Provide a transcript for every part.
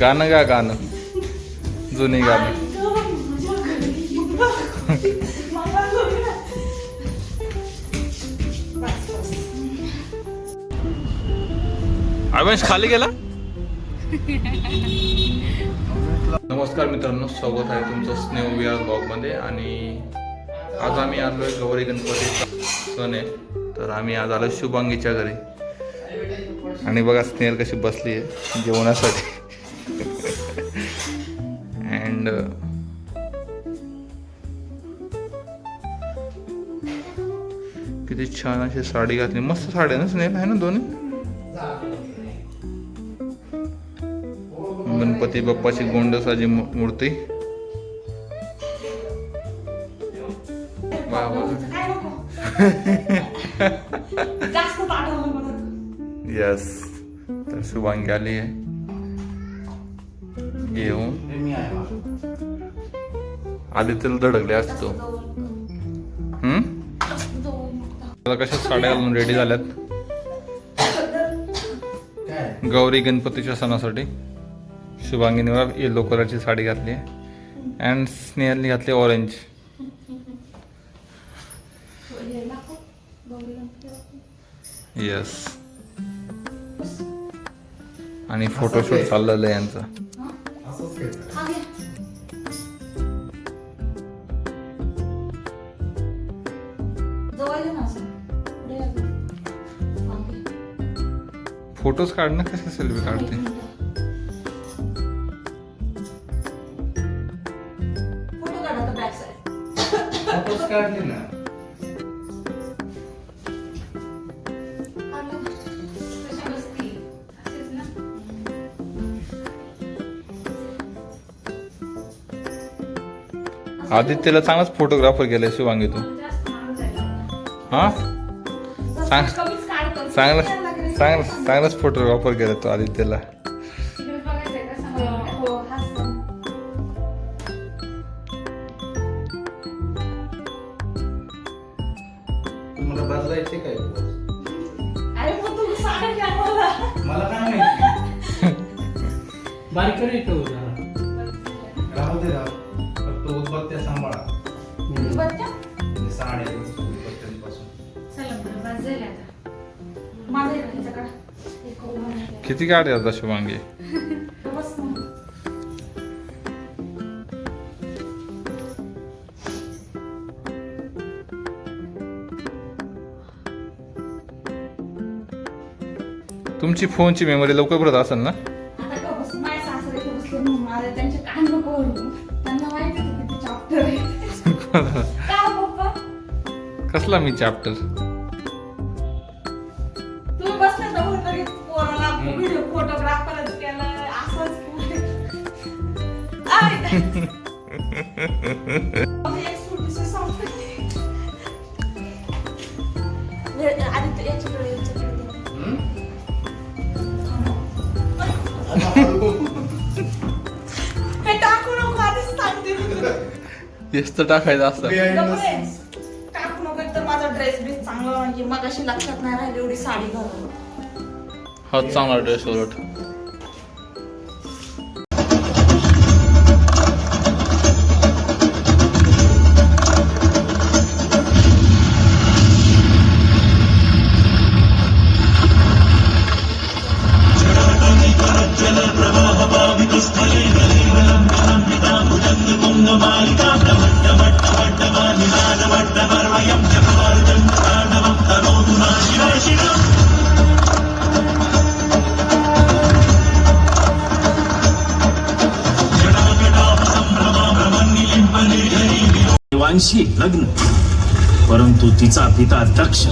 गाणं गा गाणं. जुनी गाणं. अविनाश खाली गेला? नमस्कार मित्रांनो स्वागत आहे तुमचं स्नेह विहार ब्लॉगमध्ये आणि आज आम्ही आलो आहे गौरी गणपती सण आहे. तर आम्ही आज आलो शुभांगीच्या घरी. आणि बघा स्नेहल कशी बसली आहे जेवणासाठी. अँड किती छान अशी साडी घातली. मस्त साडी आहे ना स्नेहल? आहे ना दोन्ही? गणपती बाप्पाची गोंडसाची मूर्ती. यस तर शुभांगी आली आहे. घेऊन. आधी तिला धडकले असतो हम्म? कशा साड्या घालून रेडी झाल्यात? गौरी गणपतीच्या सणासाठी. शुभांगीने येलो कलरची साडी घातली आहे. अँड स्नेहलनी घातली ऑरेंज येस आणि फोटोशूट चाललेलं आहे यांचं. फोटोज काढणं कसे सेल्फी काढते. काढलं ना? आदित्यला चांगलाच फोटोग्राफर गेलाय शुभांगी तू. हा सांग. चांगला. चांगला चांगलाच फोटोग्राफर गेला तो आदित्यला तिकडे बघायचंय का सांगा. हाच तर. तुम्हाला बदलायचे काय अरे मग तू मला. काय माहिती बारीक कर येतो जरा राहू दे राहू किती गाडी आता शुभांगी. तुमची फोनची मेमरी लवकर भरत असेल ना? आता का बस हेच तर टाकायचं असतं. टाकू नको तर माझा ड्रेस बी चांगला म्हणजे मग अशी लक्षात नाही राहिली एवढी साडी घालून हा चांगला ड्रेस उलट. देवांशी लग्न परंतु तिचा पिता दक्ष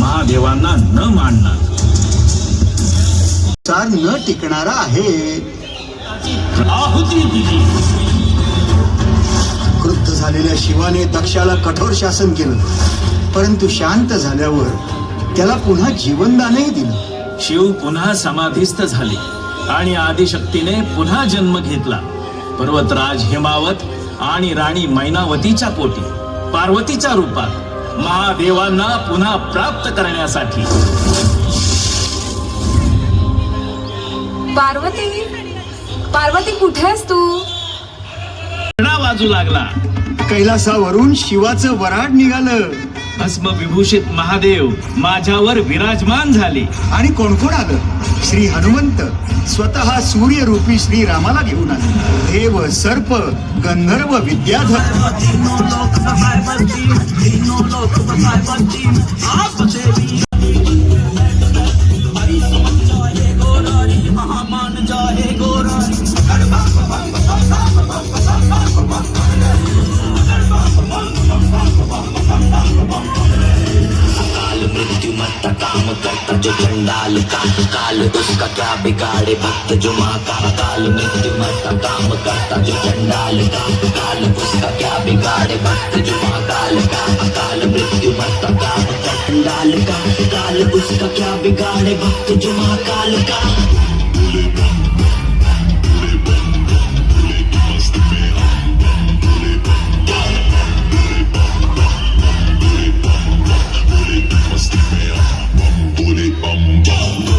महादेवांना न मानणार. चार न टिकणारा आहे. आहुती दिली. क्रुद्ध झालेल्या शिवाने दक्षाला कठोर शासन केलं. परंतु शांत झाल्यावर त्याला पुन्हा जीवनदानही दिलं. शिव पुन्हा समाधीस्थ झाले आणि आदिशक्तीने पुन्हा जन्म घेतला. पर्वतराज हिमावत आणि राणी मैनावतीच्या पोटी पार्वतीच्या रूपात महादेवांना पुन्हा प्राप्त करण्यासाठी. पार्वती पार्वती कुठे आहेस तू? कडा वाजू लागला. कैलासावरून शिवाचं वराड निघालं. भस्म विभूषित महादेव माझ्यावर विराजमान झाले. आणि कोण कोण आलं? श्री हनुमंत. स्वतः सूर्यरूपी श्री रामाला घेऊन आले. देव सर्प गंधर्व विद्याधर. जो चंडाल का काल, उसका क्या बिगाड़े भक्त जो माँ का काल मृत्यु मरता काम करता जो चंडाल का काल, उसका क्या बिगाड़े भक्त जो माँ काल का काल मृत्यु मरता काम करता चंडाल का काल, उसका क्या बिगाड़े भक्त जो माँ काल का?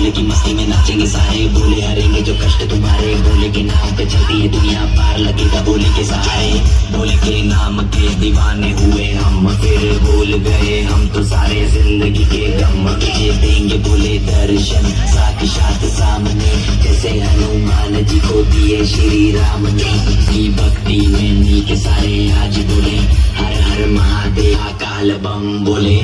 भोले की मस्ती में नाचेंगे सारे भोले हरेंगे जो कष्ट तुम्हारे भोले के नाम पे चलती है दुनिया पार लगेगा भोले के सहारे भोले के नाम के दीवाने हुए हम, फिर भूल गए हम तो सारे ज़िंदगी के गम, तुझे देंगे भोले दर्शन साथ सामने, जैसे हनुमान जी को दिए श्री राम ने की भक्ति में नी के सारे आज बोले हर हर महादेव काल बम बोले।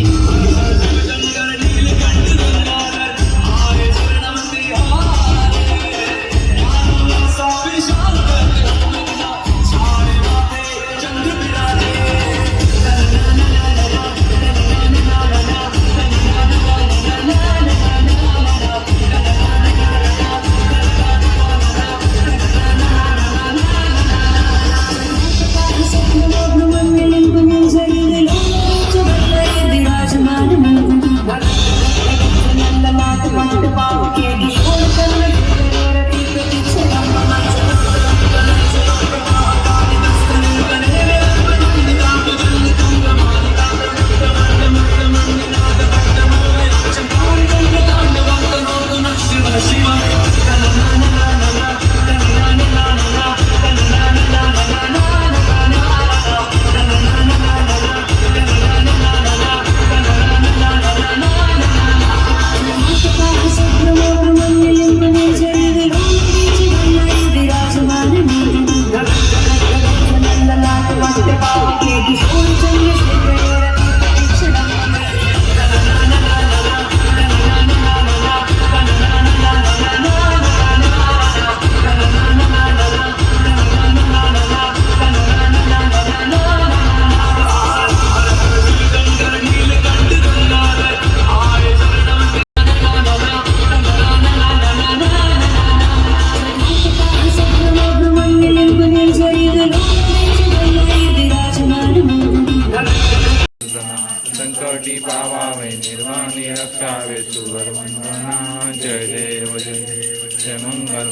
पावावे निर्वाणी रक्षावे सुगर्वंदना जय देव जय देव। जय मंगल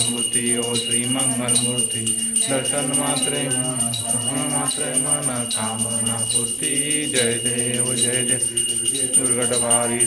ओ श्री मंगल दर्शन मात्रे मन मात्रे मन कामना पूर्ती। जय देव जय जय दुर्गटवारी